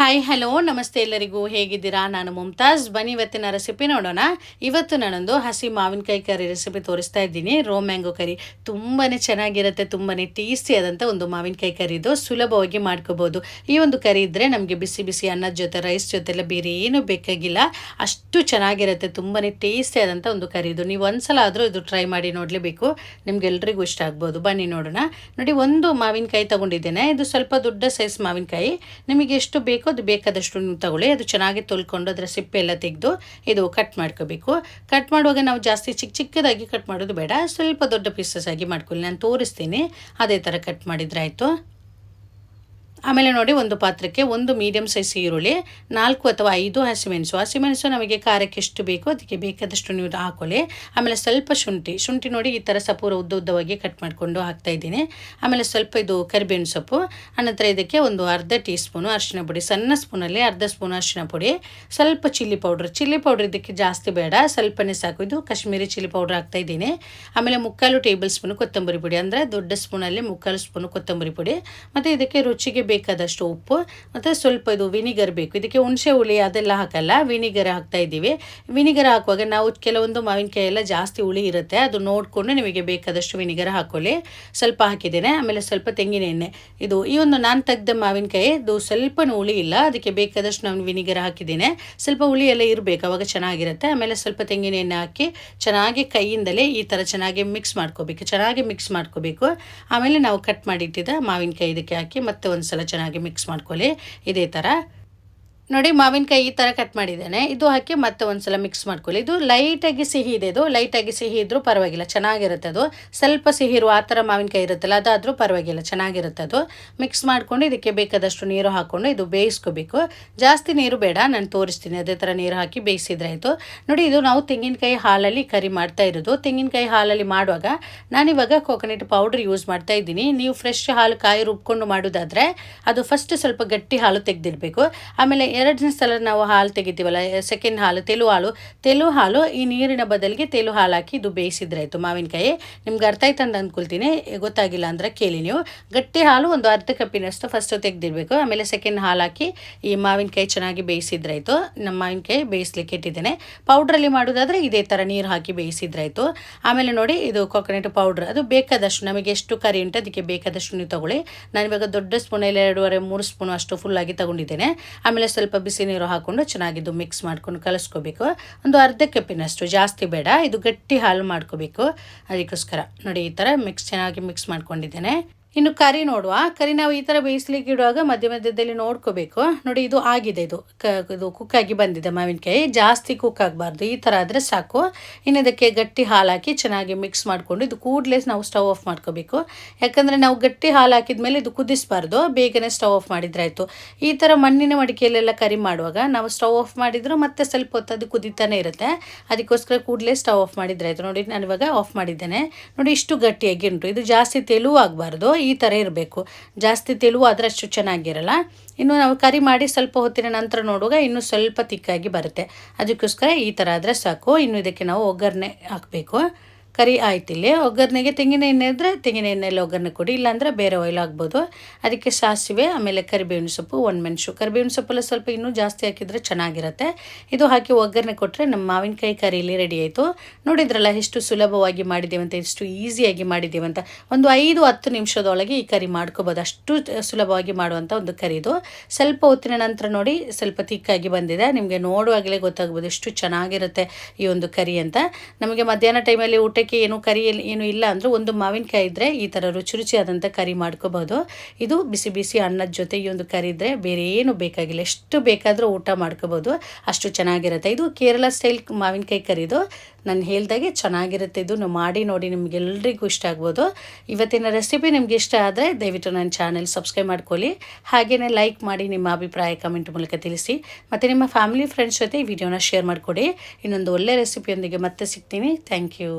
Hi hello ನಮಸ್ತೆ ಎಲ್ಲರಿಗೂ ಹೇಗಿದ್ದೀರಾ? ನಾನು ಮುಮ್ತಾಜ್ ಬನ್ನಿ ಇವತ್ತಿನ ರೆಸಿಪಿ ನೋಡೋಣ. ಇವತ್ತು ನಾನೊಂದು ಹಸಿ ಮಾವಿನಕಾಯಿ ಕರಿ ರೆಸಿಪಿ ತೋರಿಸ್ತಾ ಇದ್ದೀನಿ. Raw mango curry. ತುಂಬಾ ಚೆನ್ನಾಗಿರುತ್ತೆ ತುಂಬಾ ಟೇಸ್ಟಿ ಆದಂಥ ಒಂದು ಮಾವಿನಕಾಯಿ ಕರಿ ಇದು. ಸುಲಭವಾಗಿ ಮಾಡ್ಕೋಬೋದು. ಈ ಒಂದು ಕರಿ ಇದ್ದರೆ ನಮಗೆ ಬಿಸಿ ಬಿಸಿ ಅನ್ನದ ಜೊತೆ ರೈಸ್ ಜೊತೆ ಎಲ್ಲ ಬೇರೆ ಏನೂ ಬೇಕಾಗಿಲ್ಲ. ಅಷ್ಟು ಚೆನ್ನಾಗಿರುತ್ತೆ ತುಂಬಾ ಟೇಸ್ಟಿ ಆದಂಥ ಒಂದು ಕರಿ ಇದು. ನೀವು ಒಂದ್ಸಲ ಆದರೂ ಇದು ಟ್ರೈ ಮಾಡಿ ನೋಡಲೇಬೇಕು. ನಿಮ್ಗೆಲ್ರಿಗೂ ಇಷ್ಟ ಆಗ್ಬೋದು. ಬನ್ನಿ ನೋಡೋಣ. ನೋಡಿ, ಒಂದು ಮಾವಿನಕಾಯಿ ತಗೊಂಡಿದ್ದೇನೆ. ಇದು ಸ್ವಲ್ಪ ದೊಡ್ಡ ಸೈಜ್ ಮಾವಿನಕಾಯಿ. ನಿಮಗೆ ಎಷ್ಟು ಬೇಕೋ ಅದು ಬೇಕಾದಷ್ಟು ತಗೊಳ್ಳಿ. ಅದು ಚೆನ್ನಾಗಿ ತೊಳ್ಕೊಂಡು ಅದರ ಸಿಪ್ಪೆ ಎಲ್ಲ ತೆಗೆದು ಇದು ಕಟ್ ಮಾಡ್ಕೋಬೇಕು. ಕಟ್ ಮಾಡುವಾಗ ನಾವು ಜಾಸ್ತಿ ಚಿಕ್ಕ ಚಿಕ್ಕದಾಗಿ ಕಟ್ ಮಾಡೋದು ಬೇಡ. ಸ್ವಲ್ಪ ದೊಡ್ಡ ಪೀಸಸ್ ಆಗಿ ಮಾಡ್ಕೊಳ್ಳಿ. ನಾನು ತೋರಿಸ್ತೀನಿ. ಅದೇ ಥರ ಕಟ್ ಮಾಡಿದ್ರೆ ಆಯಿತು. ಆಮೇಲೆ ನೋಡಿ ಒಂದು ಪಾತ್ರಕ್ಕೆ ಒಂದು ಮೀಡಿಯಮ್ ಸೈಜ್ ಈರುಳ್ಳಿ, ನಾಲ್ಕು ಅಥವಾ ಐದು ಹಸಿಮೆಣಸು. ಹಸಿಮೆಣಸು ನಮಗೆ ಖಾರಕ್ಕೆ ಎಷ್ಟು ಬೇಕೋ ಅದಕ್ಕೆ ಬೇಕಾದಷ್ಟು ನೀವು ಹಾಕೊಳ್ಳಿ. ಆಮೇಲೆ ಸ್ವಲ್ಪ ಶುಂಠಿ ಶುಂಠಿ ನೋಡಿ ಈ ಥರ ಸಪೂರ ಉದ್ದ ಉದ್ದವಾಗಿ ಕಟ್ ಮಾಡಿಕೊಂಡು ಹಾಕ್ತಾ ಇದ್ದೀನಿ. ಆಮೇಲೆ ಸ್ವಲ್ಪ ಇದು ಕರಿಬೇವಿನ ಸೊಪ್ಪು ಅನಂತರ ಇದಕ್ಕೆ ಒಂದು ಅರ್ಧ ಟೀ ಸ್ಪೂನು ಅರಿಶಿನ ಪುಡಿ, ಸಣ್ಣ ಸ್ಪೂನಲ್ಲಿ ಅರ್ಧ ಸ್ಪೂನ್ ಅರಿಶಿನ ಪುಡಿ, ಸ್ವಲ್ಪ ಚಿಲ್ಲಿ ಪೌಡ್ರ್ ಚಿಲ್ಲಿ ಪೌಡ್ರ್ ಇದಕ್ಕೆ ಜಾಸ್ತಿ ಬೇಡ, ಸ್ವಲ್ಪನೇ ಸಾಕು. ಇದು ಕಾಶ್ಮೀರಿ ಚಿಲ್ಲಿ ಪೌಡ್ರ್ ಹಾಕ್ತಾ ಇದ್ದೀನಿ. ಆಮೇಲೆ ಮುಕ್ಕಾಲು ಟೇಬಲ್ ಸ್ಪೂನು ಕೊತ್ತಂಬರಿ ಪುಡಿ, ಅಂದರೆ ದೊಡ್ಡ ಸ್ಪೂನಲ್ಲಿ ಮುಕ್ಕಾಲು ಸ್ಪೂನು ಕೊತ್ತಂಬರಿ ಪುಡಿ. ಮತ್ತು ಇದಕ್ಕೆ ರುಚಿಗೆ ಬೇಕಾದಷ್ಟು ಉಪ್ಪು ಮತ್ತು ಸ್ವಲ್ಪ ಇದು ವಿನಿಗರ್ ಬೇಕು. ಇದಕ್ಕೆ ಹುಣಸೆ ಹುಳಿ ಅದೆಲ್ಲ ಹಾಕಲ್ಲ, ವಿನಿಗರ್ ಹಾಕ್ತಾ ಇದ್ದೀವಿ. ವಿನಿಗರ್ ಹಾಕುವಾಗ ನಾವು ಕೆಲವೊಂದು ಮಾವಿನಕಾಯಿ ಎಲ್ಲ ಜಾಸ್ತಿ ಹುಳಿ ಇರುತ್ತೆ, ಅದು ನೋಡಿಕೊಂಡು ನಿಮಗೆ ಬೇಕಾದಷ್ಟು ವಿನಿಗರ್ ಹಾಕೊಳ್ಳಿ. ಸ್ವಲ್ಪ ಹಾಕಿದ್ದೇನೆ, ಆಮೇಲೆ ಸ್ವಲ್ಪ ತೆಂಗಿನ ಎಣ್ಣೆ. ಇದು ಈ ಒಂದು ನಾನು ತೆಗ್ದ ಮಾವಿನಕಾಯಿ, ಇದು ಸ್ವಲ್ಪನೂ ಹುಳಿ ಇಲ್ಲ, ಅದಕ್ಕೆ ಬೇಕಾದಷ್ಟು ನಾನು ವಿನಿಗರ್ ಹಾಕಿದ್ದೇನೆ. ಸ್ವಲ್ಪ ಹುಳಿ ಎಲ್ಲ ಇರಬೇಕು, ಅವಾಗ ಚೆನ್ನಾಗಿರುತ್ತೆ. ಆಮೇಲೆ ಸ್ವಲ್ಪ ತೆಂಗಿನ ಎಣ್ಣೆ ಹಾಕಿ ಚೆನ್ನಾಗಿ ಕೈಯಿಂದಲೇ ಈ ಥರ ಚೆನ್ನಾಗಿ ಮಿಕ್ಸ್ ಮಾಡ್ಕೋಬೇಕು, ಚೆನ್ನಾಗಿ ಮಿಕ್ಸ್ ಮಾಡ್ಕೋಬೇಕು. ಆಮೇಲೆ ನಾವು ಕಟ್ ಮಾಡಿಟ್ಟಿದ್ದ ಮಾವಿನಕಾಯಿ ಇದಕ್ಕೆ ಹಾಕಿ ಮತ್ತೆ ಒಂದು ಚೆನ್ನಾಗಿ ಮಿಕ್ಸ್ ಮಾಡ್ಕೊಳ್ಳಿ. ಇದೇ ಥರ ನೋಡಿ ಮಾವಿನಕಾಯಿ ಈ ಥರ ಕಟ್ ಮಾಡಿದ್ದೇನೆ. ಇದು ಹಾಕಿ ಮತ್ತೆ ಒಂದ್ಸಲ ಮಿಕ್ಸ್ ಮಾಡ್ಕೊಳ್ಳಿ. ಇದು ಲೈಟಾಗಿ ಸಿಹಿ ಇದೆ ಇದು. ಲೈಟಾಗಿ ಸಿಹಿ ಇದ್ದರೂ ಪರವಾಗಿಲ್ಲ, ಚೆನ್ನಾಗಿರುತ್ತೆ ಅದು. ಸ್ವಲ್ಪ ಸಿಹಿ ಇರುವ ಆ ಥರ ಮಾವಿನಕಾಯಿ ಇರುತ್ತಲ್ಲ, ಅದಾದರೂ ಪರವಾಗಿಲ್ಲ, ಚೆನ್ನಾಗಿರುತ್ತೆ ಅದು. ಮಿಕ್ಸ್ ಮಾಡ್ಕೊಂಡು ಇದಕ್ಕೆ ಬೇಕಾದಷ್ಟು ನೀರು ಹಾಕ್ಕೊಂಡು ಇದು ಬೇಯಿಸ್ಕೋಬೇಕು. ಜಾಸ್ತಿ ನೀರು ಬೇಡ, ನಾನು ತೋರಿಸ್ತೀನಿ, ಅದೇ ಥರ ನೀರು ಹಾಕಿ ಬೇಯಿಸಿದ್ರೆ ಆಯಿತು. ನೋಡಿ, ಇದು ನಾವು ತೆಂಗಿನಕಾಯಿ ಹಾಲಲ್ಲಿ ಕರಿ ಮಾಡ್ತಾ ಇರೋದು. ತೆಂಗಿನಕಾಯಿ ಹಾಲಲ್ಲಿ ಮಾಡುವಾಗ ನಾನಿವಾಗ ಕೋಕೋನಟ್ ಪೌಡ್ರ್ ಯೂಸ್ ಮಾಡ್ತಾ ಇದ್ದೀನಿ. ನೀವು ಫ್ರೆಶ್ ಹಾಲು ಕಾಯಿ ರುಬ್ಕೊಂಡು ಮಾಡೋದಾದರೆ ಅದು ಫಸ್ಟ್ ಸ್ವಲ್ಪ ಗಟ್ಟಿ ಹಾಲು ತೆಗೆದಿರಬೇಕು. ಆಮೇಲೆ ಎರಡನೇ ಸಲ ನಾವು ಹಾಲು ತೆಗಿತೀವಲ್ಲ ಸೆಕೆಂಡ್ ಹಾಲು, ತೆಲು ಹಾಲು. ತೆಲು ಹಾಲು ಈ ನೀರಿನ ಬದಲಿಗೆ ತೆಲು ಹಾಲು ಹಾಕಿ ಇದು ಬೇಯಿಸಿದ್ರಾಯಿತು ಮಾವಿನಕಾಯಿ, ನಿಮ್ಗೆ ಅರ್ಥ ಆಯ್ತು ಅಂತ ಅಂದ್ಕೊಳ್ತೀನಿ ಗೊತ್ತಾಗಿಲ್ಲ ಅಂದರೆ ಕೇಳಿ ನೀವು. ಗಟ್ಟಿ ಹಾಲು ಒಂದು ಅರ್ಧ ಕಪ್ಪಿನಷ್ಟು ಫಸ್ಟು ತೆಗೆದಿರಬೇಕು. ಆಮೇಲೆ ಸೆಕೆಂಡ್ ಹಾಲು ಹಾಕಿ ಈ ಮಾವಿನಕಾಯಿ ಚೆನ್ನಾಗಿ ಬೇಯಿಸಿದ್ರಾಯಿತು ನಮ್ಮ ಮಾವಿನಕಾಯಿ ಬೇಯಿಸ್ಲಿಕ್ಕೆ ಇಟ್ಟಿದ್ದೇನೆ. ಪೌಡ್ರಲ್ಲಿ ಮಾಡೋದಾದರೆ ಇದೇ ಥರ ನೀರು ಹಾಕಿ ಬೇಯಿಸಿದ್ರಾಯಿತು ಆಮೇಲೆ ನೋಡಿ, ಇದು ಕೊಕೊನೆಟ್ ಪೌಡ್ರ್ ಅದು ಬೇಕಾದಷ್ಟು, ನಮಗೆ ಎಷ್ಟು ಕರಿ ಉಂಟು ಅದಕ್ಕೆ ಬೇಕಾದಷ್ಟು ನೀವು ತಗೊಳ್ಳಿ. ನಾನು ಇವಾಗ ದೊಡ್ಡ ಸ್ಪೂನಲ್ಲಿ ಎರಡೂವರೆ, ಮೂರು ಸ್ಪೂನು ಅಷ್ಟು ಫುಲ್ಲಾಗಿ ತಗೊಂಡಿದ್ದೇನೆ. ಆಮೇಲೆ ಸ್ವಲ್ಪ ಬಿಸಿ ನೀರು ಹಾಕ್ಕೊಂಡು ಚೆನ್ನಾಗಿದ್ದು ಮಿಕ್ಸ್ ಮಾಡ್ಕೊಂಡು ಕಲಿಸ್ಕೋಬೇಕು. ಒಂದು ಅರ್ಧ ಕಪ್ಪಿನಷ್ಟು ಜಾಸ್ತಿ ಬೇಡ, ಇದು ಗಟ್ಟಿ ಹಾಲು ಮಾಡ್ಕೋಬೇಕು. ಅದಕ್ಕೋಸ್ಕರ ನೋಡಿ ಈ ಥರ ಮಿಕ್ಸ್ ಚೆನ್ನಾಗಿ ಮಿಕ್ಸ್ ಮಾಡ್ಕೊಂಡಿದ್ದೇನೆ. ಇನ್ನು ಕರಿ ನೋಡುವ. ಕರಿ ನಾವು ಈ ಥರ ಬೇಯಿಸ್ಲಿಕ್ಕೆ ಇಡುವಾಗ ಮಧ್ಯ ಮಧ್ಯದಲ್ಲಿ ನೋಡ್ಕೋಬೇಕು. ನೋಡಿ, ಇದು ಆಗಿದೆ ಇದು. ಕ, ಇದು ಕುಕ್ ಆಗಿ ಬಂದಿದೆ ಮಾವಿನಕಾಯಿ. ಜಾಸ್ತಿ ಕುಕ್ ಆಗಬಾರ್ದು. ಈ ಥರ ಆದರೆ ಸಾಕು. ಇನ್ನು ಇದಕ್ಕೆ ಗಟ್ಟಿ ಹಾಲು ಹಾಕಿ ಚೆನ್ನಾಗಿ ಮಿಕ್ಸ್ ಮಾಡಿಕೊಂಡು ಇದು ಕೂಡಲೇ ನಾವು ಸ್ಟವ್ ಆಫ್ ಮಾಡ್ಕೋಬೇಕು. ಯಾಕಂದರೆ ನಾವು ಗಟ್ಟಿ ಹಾಲು ಹಾಕಿದ ಮೇಲೆ ಇದು ಕುದಿಸಬಾರ್ದು. ಬೇಗನೆ ಸ್ಟವ್ ಆಫ್ ಮಾಡಿದ್ರಾಯಿತು ಈ ಥರ ಮಣ್ಣಿನ ಮಡಿಕೆಯಲ್ಲೆಲ್ಲ ಕರಿ ಮಾಡುವಾಗ ನಾವು ಸ್ಟವ್ ಆಫ್ ಮಾಡಿದ್ರು ಮತ್ತೆ ಸ್ವಲ್ಪ ಹೊತ್ತು ಅದು ಕುದಿತಾನೆ ಇರುತ್ತೆ. ಅದಕ್ಕೋಸ್ಕರ ಕೂಡಲೇ ಸ್ಟವ್ ಆಫ್ ಮಾಡಿದ್ರಾಯಿತು ನೋಡಿ ನಾನು ಇವಾಗ ಆಫ್ ಮಾಡಿದ್ದೇನೆ. ನೋಡಿ, ಇಷ್ಟು ಗಟ್ಟಿಯಾಗಿ ಉಂಟು. ಇದು ಜಾಸ್ತಿ ತೆಲುವು ಆಗಬಾರ್ದು ಈ ಥರ ಇರಬೇಕು. ಜಾಸ್ತಿ ತೆಳುವು ಅದರಷ್ಟು ಚೆನ್ನಾಗಿರಲ್ಲ. ಇನ್ನು ನಾವು ಕರಿ ಮಾಡಿ ಸ್ವಲ್ಪ ಹೊತ್ತಿನ ನಂತರ ನೋಡುವಾಗ ಇನ್ನೂ ಸ್ವಲ್ಪ ತಿಕ್ಕಾಗಿ ಬರುತ್ತೆ. ಅದಕ್ಕೋಸ್ಕರ ಈ ಥರ ಆದರೆ ಸಾಕು. ಇನ್ನು ಇದಕ್ಕೆ ನಾವು ಒಗ್ಗರಣೆ ಹಾಕಬೇಕು. ಕರಿ ಆಯ್ತು ಇಲ್ಲಿ ಒಗ್ಗರಣೆಗೆ ತೆಂಗಿನ ಎಣ್ಣೆ ಇದ್ದರೆ ತೆಂಗಿನ ಎಣ್ಣೆಯಲ್ಲಿ ಒಗ್ಗರಣೆ ಕೊಡಿ, ಇಲ್ಲಾಂದರೆ ಬೇರೆ ಆಯಿಲ್ ಆಗ್ಬೋದು ಅದಕ್ಕೆ ಸಾಸಿವೆ, ಆಮೇಲೆ ಕರಿಬೇವಿನ ಸೊಪ್ಪು, ಒಣಮೆಣಸು. ಕರಿಬೇವಿನ ಸೊಪ್ಪಲ್ಲಿ ಸ್ವಲ್ಪ ಇನ್ನೂ ಜಾಸ್ತಿ ಹಾಕಿದರೆ ಚೆನ್ನಾಗಿರುತ್ತೆ. ಇದು ಹಾಕಿ ಒಗ್ಗರಣೆ ಕೊಟ್ಟರೆ ನಮ್ಮ ಮಾವಿನಕಾಯಿ ಕರಿ ಇಲ್ಲಿ ರೆಡಿ ಆಯಿತು. ನೋಡಿದ್ರಲ್ಲ ಎಷ್ಟು ಸುಲಭವಾಗಿ ಮಾಡಿದ್ದೇವಂತ ಎಷ್ಟು ಈಸಿಯಾಗಿ ಮಾಡಿದ್ದೇವಂತ ಒಂದು ಐದು ಹತ್ತು ನಿಮಿಷದೊಳಗೆ ಈ ಕರಿ ಮಾಡ್ಕೋಬೋದು. ಅಷ್ಟು ಸುಲಭವಾಗಿ ಮಾಡುವಂಥ ಒಂದು ಕರಿ ಇದು. ಸ್ವಲ್ಪ ಹೊತ್ತಿನ ನಂತರ ನೋಡಿ, ಸ್ವಲ್ಪ ತಿಕ್ಕಾಗಿ ಬಂದಿದೆ. ನಿಮಗೆ ನೋಡುವಾಗಲೇ ಗೊತ್ತಾಗ್ಬೋದು ಎಷ್ಟು ಚೆನ್ನಾಗಿರುತ್ತೆ ಈ ಒಂದು ಕರಿ ಅಂತ. ನಮಗೆ ಮಧ್ಯಾಹ್ನ ಟೈಮಲ್ಲಿ ಊಟಕ್ಕೆ ಏನು ಕರಿ ಏನು ಇಲ್ಲ ಅಂದರೆ ಒಂದು ಮಾವಿನಕಾಯಿ ಇದ್ದರೆ ಈ ಥರ ರುಚಿ ರುಚಿಯಾದಂಥ ಕರಿ ಮಾಡ್ಕೋಬೋದು ಇದು ಬಿಸಿ ಬಿಸಿ ಅನ್ನದ ಜೊತೆ ಈ ಒಂದು ಕರಿ ಇದ್ದರೆ ಬೇರೆ ಏನು ಬೇಕಾಗಿಲ್ಲ. ಎಷ್ಟು ಬೇಕಾದರೂ ಊಟ ಮಾಡ್ಕೋಬೋದು ಅಷ್ಟು ಚೆನ್ನಾಗಿರುತ್ತೆ. ಇದು ಕೇರಳ ಸ್ಟೈಲ್ ಮಾವಿನಕಾಯಿ ಕರಿದು ನಾನು ಹೇಳ್ದಾಗೆ ಚೆನ್ನಾಗಿರುತ್ತೆ. ಇದು ಮಾಡಿ ನೋಡಿ ನಿಮಗೆಲ್ಲರಿಗೂ ಇಷ್ಟ ಆಗ್ಬೋದು. ಇವತ್ತಿನ ರೆಸಿಪಿ ನಿಮ್ಗೆ ಇಷ್ಟ ಆದರೆ ದಯವಿಟ್ಟು ನನ್ನ ಚಾನೆಲ್ ಸಬ್ಸ್ಕ್ರೈಬ್ ಮಾಡ್ಕೊಳ್ಳಿ. ಹಾಗೆಯೇ ಲೈಕ್ ಮಾಡಿ ನಿಮ್ಮ ಅಭಿಪ್ರಾಯ ಕಮೆಂಟ್ ಮೂಲಕ ತಿಳಿಸಿ. ಮತ್ತು ನಿಮ್ಮ ಫ್ಯಾಮಿಲಿ ಫ್ರೆಂಡ್ಸ್ ಜೊತೆ ಈ ವಿಡಿಯೋನ ಶೇರ್ ಮಾಡಿಕೊಡಿ. ಇನ್ನೊಂದು ಒಳ್ಳೆ ರೆಸಿಪಿಯೊಂದಿಗೆ ಮತ್ತೆ ಸಿಗ್ತೀನಿ. Thank you